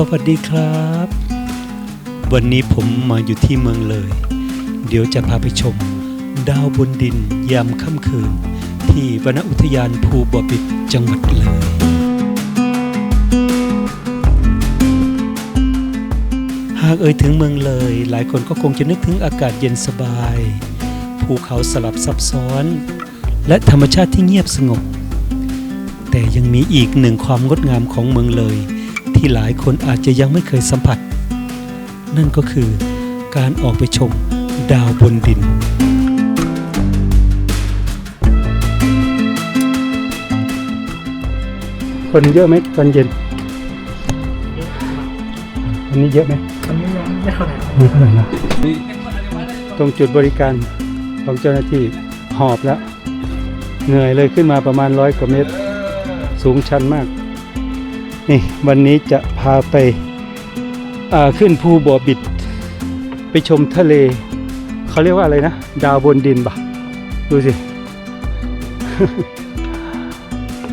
สวัสดีครับ วันนี้ผมมาอยู่ที่เมืองเลย เดี๋ยวจะพาไปชม ดาวบนดินยามค่ำคืน ที่วนอุทยานภูบ่อบิดจังหวัดเลยหากเอ่ยถึงเมืองเลย หลายคนก็คงจะนึกถึงอากาศเย็นสบาย ภูเขาสลับซับซ้อน และธรรมชาติที่เงียบสงบ แต่ยังมีอีกหนึ่งความงดงามของเมืองเลย ที่หลายคนอาจจะยังไม่เคยสัมผัส นั่นก็คือการออกไปชมดาวบนดิน คนเยอะไหมตอนเย็นวันนี้เยอะไหมมันไม่ยังไม่เท่าไหร่ไม่เท่าไหร่นะตรงจุดบริการของเจ้าหน้าที่หอบแล้ว เหนื่อยเลยขึ้นมาประมาณร้อยกว่าเมตร สูงชันมาก นี่วันนี้จะพาไปาขึ้นภูบ่อบิด ไปชมทะเล เขาเรียกว่าอะไรนะ ดาวบนดินปะดูสิ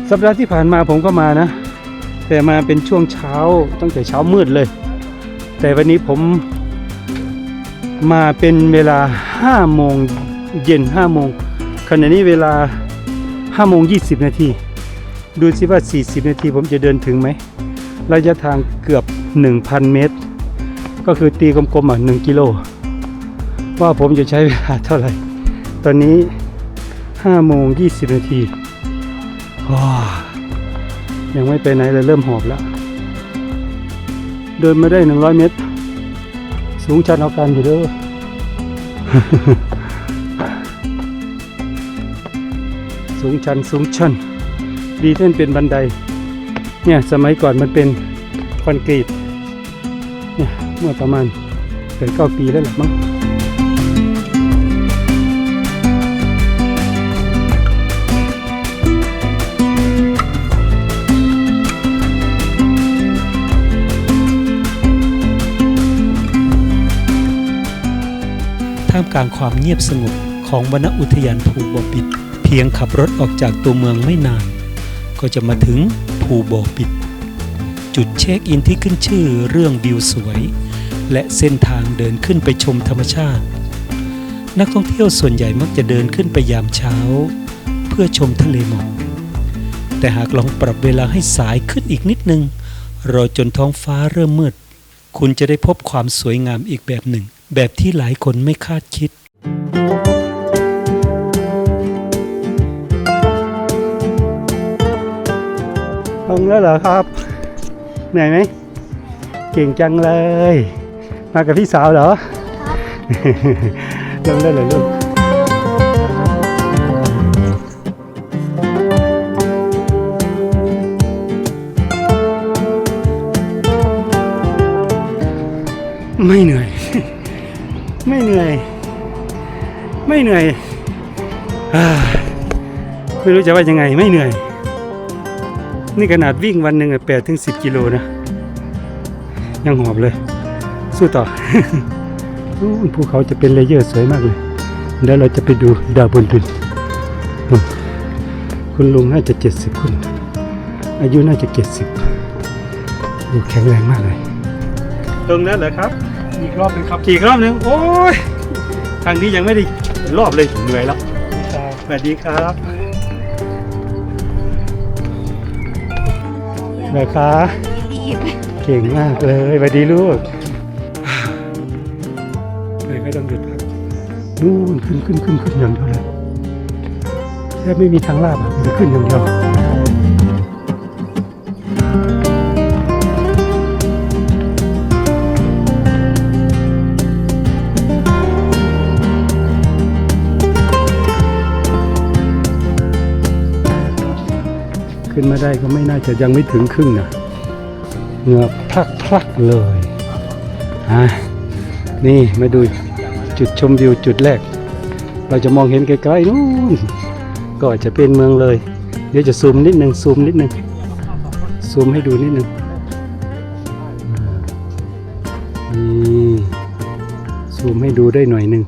สัปดาห์ที่ผ่านมาผมก็มานะ แต่มาเป็นช่วงเช้าตั้งแต่เช้ามืดเลย แต่วันนี้ผมมาเป็นเวลา5โมงเย็น5โมงขณะนี้เวลา5โมง20 นาที ดูสิว่า 40 นาทีผมจะเดินถึงไหม ระยะทางเกือบ 1,000 เมตร ก็คือตีกลมๆอะ1กิโล ว่าผมจะใช้เวลาเท่าไหร่ ตอนนี้5โมง20 นาทีว้ายังไม่ไปไหนเลยเริ่มหอบแล้ว เดินมาได้ 100 เมตร สูงชันเอาการอยู่เด้อสูงชันสูงชัน ดีที่มันเป็นบันได เนี่ยสมัยก่อนมันเป็นคอนกรีต เนี่ยเมื่อประมาณเกิดเก้าปีแล้วแหละมั้งท่ามกลางความเงียบสงบของวนอุทยานภูบ่อปิด เพียงขับรถออกจากตัวเมืองไม่นาน ก็จะมาถึงภูบ่อปิด จุดเช็คอินที่ขึ้นชื่อเรื่องวิวสวย และเส้นทางเดินขึ้นไปชมธรรมชาติ นักท่องเที่ยวส่วนใหญ่มักจะเดินขึ้นไปยามเช้า เพื่อชมทะเลหมอกแต่หากลองปรับเวลาให้สายขึ้นอีกนิดนึงรอจนท้องฟ้าเริ่มมืด คุณจะได้พบความสวยงามอีกแบบหนึ่ง แบบที่หลายคนไม่คาดคิด ลงแล้วเหรอครับ เหนื่อยไหม เก่งจังเลย มากับพี่สาวเหรอลงแล้วเหรอลูกไม่เหนื่อย ไม่เหนื่อย ไม่เหนื่อยอาไม่รู้จะว่ายังไง ไม่เหนื่อย นี่ขนาดวิ่งวันหนึ่งแปดถึงสิบกิโลนะ ยังหอบเลย สู้ต่อนู่นภูเขาจะเป็นเลเยอร์สวยมากเลยเดี๋ยวเราจะไปดูดาวบนดินนู่นคุณลุงน่าจะเจ็ดสิบคุณอายุน่าจะเจ็ดสิบดูแข็งแรงมากเลย ตรงนั้นเหรอครับอีกรอบหนึงครับกี่รอบหนึงโอ้ยทางนี้ยังไม่ได้รอบเลยเหนื่อยแล้วสวัสดีครับ แม่ค้าเก่งมากเลยสวัสดีลูกเลยไม่ต้องหยุดพักนู่นขึ้นขึ้นขึ้นขึ้นอย่างเดียวเลยแทบไม่มีทางลาบอะมีแต่ขึ้นอย่างเดียว นมาได้ก็ไม่น่าจะยังไม่ถึงครึ่งนะเหงื่อพลักพลักๆเลยอะนี่มาดูจุดชมวิวจุดแรก เราจะมองเห็นไกลๆนู่นก็จะเป็นเมืองเลย เดี๋ยวจะซูมนิดหนึ่งซูมนิดหนึ่งซูมให้ดูนิดนึงอ่านี่ซูมให้ดูได้หน่อยหนึ่ง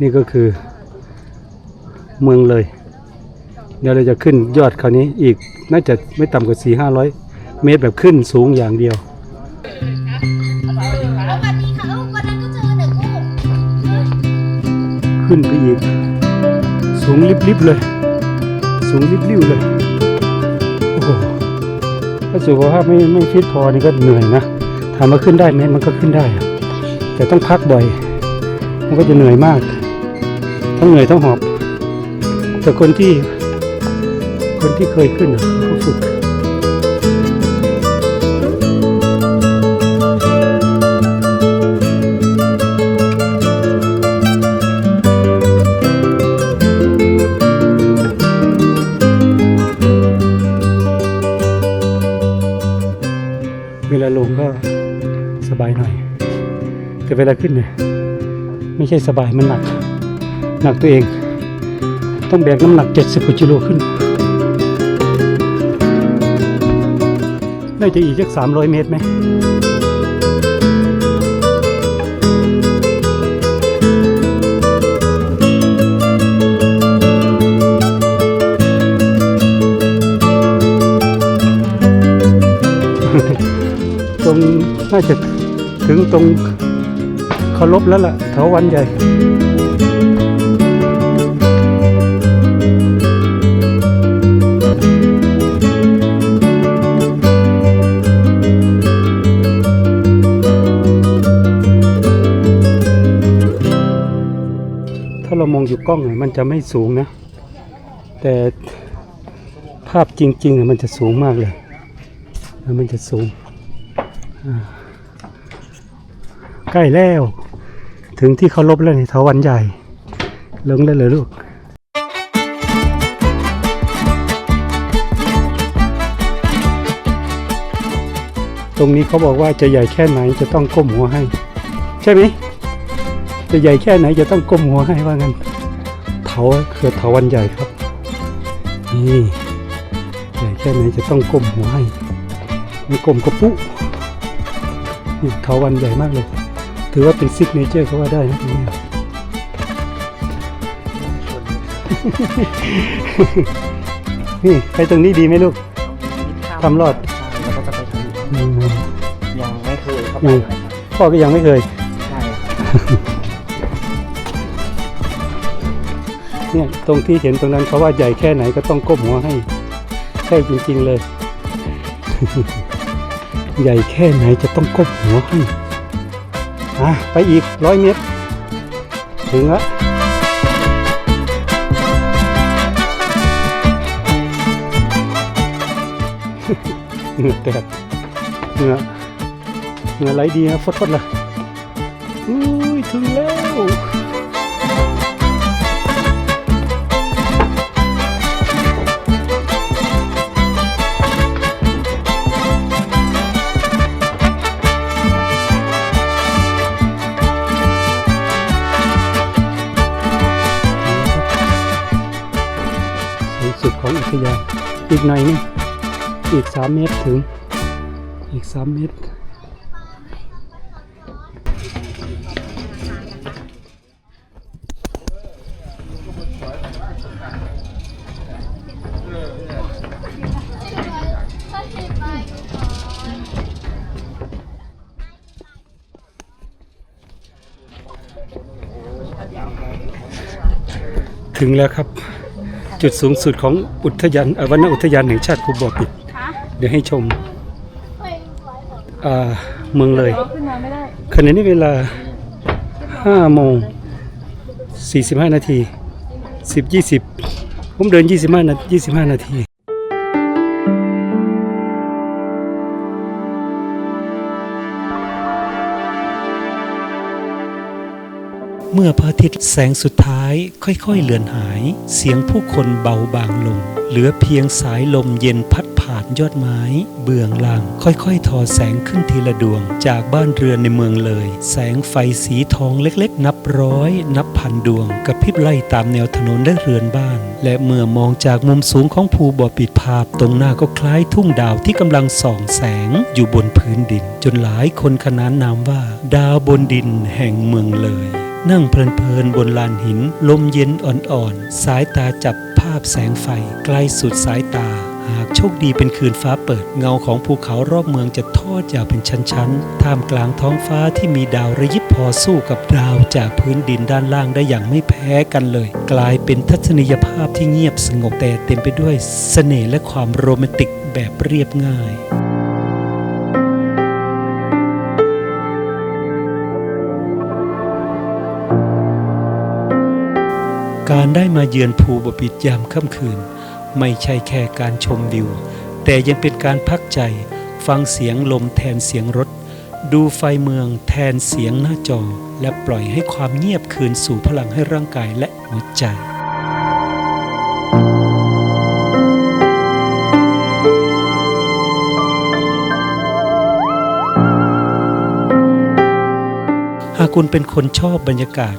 นี่ก็คือเมืองเลย เดี๋ยวเราจะขึ้นยอดคราวนี้อีกน่าจะไม่ต่ำกว่า4 5 0 0เมตรแบบขึ้นสูงอย่างเดียวแล้นขึ้นไปอีก สูงลิบๆเลย สูงลิบลิ่วเลย โอ้โหถ้าสุขภาพไม่ไม่ฟิตพอนี่ก็เหนื่อยนะถามว่าขึ้นได้ไหมมันก็ขึ้นได้ แต่ต้องพักบ่อย มันก็จะเหนื่อยมาก ทั้งเหนื่อยทั้งหอบแต่คนที่ คนที่เคยขึ้นเขาฝึกเวลาลงก็สบายหน่อย แต่เวลาขึ้นเนี่ยไม่ใช่สบายมันหนัก หนักตัวเอง ต้องแบกน้ำหนัก 70กิโลขึ้น น่าจะอีกสัก300เมตรไหมตรงน่าจะถึงตรงเคารพแล้วล่ะเถาวันใหญ่ องอยู่กล้องเนี่ยมันจะไม่สูงนะ แต่ภาพจริงๆอะมันจะสูงมากเลยแล้วมันจะสูง ใกล้แล้ว ถึงที่เคารพแล้วในเถาวันใหญ่ ลงได้เลยลูกตรงนี้เขาบอกว่าจะใหญ่แค่ไหนจะต้องก้มหัวให้ ใช่ไหมจะใหญ่แค่ไหนจะต้องก้มหัวให้ว่างั้น เถาคือเถาวันใหญ่ครับ นี่ใหญ่แค่ไหนจะต้องก้มหัวให้ไม่ก้มกระปุนี่เถาวันใหญ่มากเลย ถือว่าเป็นซิกเนเจอร์ก็ว่าได้นะตรงนี้นี่ไปตรงนี้ดีไหมลูกทำรอดแล้วก็จะไปทางอืมยังไม่เคยเข้าไปยังพ่อก็ยังไม่เคยใช่ เนี่ยตรงที่เห็นตรงนั้นเขาว่าใหญ่แค่ไหนก็ต้องก้มหัวให้ใช่จริงๆเลย ใหญ่แค่ไหนจะต้องก้มหัวให้อะไปอีกร้อยเมตร ถึงละเหงื่อแตกเหงื่อเหงื่อไหลดีนะฟดๆเลยอุ้ยถึงแล้ว อีกหน่อยนึงอีก3เมตรถึง อีก3เมตรถึงแล้วครับ จุดสูงสุดของอุทยานเอ่อวนอุทยานแห่งชาติภูบ่อปิด เดี๋ยวให้ชมอ่าเมืองเลยขณะนี้เวลา 5 โมง 45 นาที 10 20 ผมเดิน 25 นาที เมื่อพระอาทิตย์แสงสุดท้ายค่อยๆเลือนหาย เสียงผู้คนเบาบางลง เหลือเพียงสายลมเย็นพัดผ่านยอดไม้ เบื้องล่างค่อยๆ ทอแสงขึ้นทีละดวง จากบ้านเรือนในเมืองเลย แสงไฟสีทองเล็กๆ นับร้อย นับพันดวงกระพริบไล่ตามแนวถนนและเรือนบ้าน และเมื่อมองจากมุมสูงของภูบ่อปิดภาพ ตรงหน้าก็คล้ายทุ่งดาวที่กำลังส่องแสงอยู่บนพื้นดิน จนหลายคนขนานนามว่า ดาวบนดินแห่งเมืองเลย นั่งเพลินๆบนลานหิน ลมเย็นอ่อนๆ สายตาจับภาพแสงไฟ ไกลสุดสายตา หากโชคดีเป็นคืนฟ้าเปิด เงาของภูเขารอบเมืองจะทอดยาวเป็นชั้นๆ ท่ามกลางท้องฟ้าที่มีดาวระยิบพอสู้กับดาวจากพื้นดินด้านล่างได้อย่างไม่แพ้กันเลย กลายเป็นทัศนียภาพที่เงียบสงบแต่เต็มไปด้วยเสน่ห์และความโรแมนติกแบบเรียบง่าย การได้มาเยือนภูบบิดยามค่ำคืน ไม่ใช่แค่การชมวิว แต่ยังเป็นการพักใจ ฟังเสียงลมแทนเสียงรถ ดูไฟเมืองแทนเสียงหน้าจอ และปล่อยให้ความเงียบคืนสู่พลังให้ร่างกายและหัวใจหากคุณเป็นคนชอบบรรยากาศ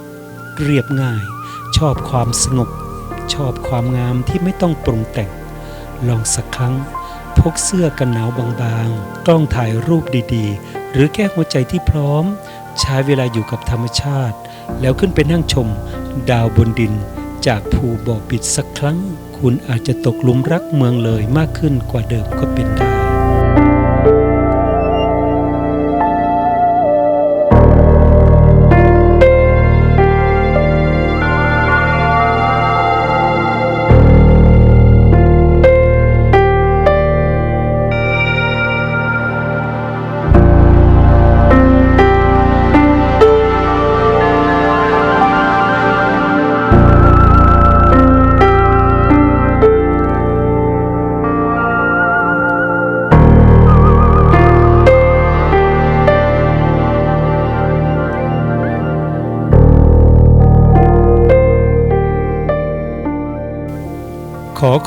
เรียบง่าย ชอบความสงบ ชอบความงามที่ไม่ต้องปรุงแต่ง ลองสักครั้ง พกเสื้อกันหนาวบางๆ กล้องถ่ายรูปดีๆ หรือแก้หัวใจที่พร้อม ใช้เวลาอยู่กับธรรมชาติ แล้วขึ้นไปนั่งชม ดาวบนดิน จากภูบ่อปิดสักครั้ง คุณอาจจะตกหลุมรักเมืองเลยมากขึ้นกว่าเดิมก็เป็นได้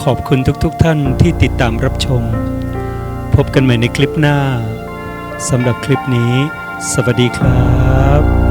ขอบคุณทุกๆทท่านที่ติดตามรับชม พบกันใหม่ในคลิปหน้าสำหรับคลิปนี้ สวัสดีครับ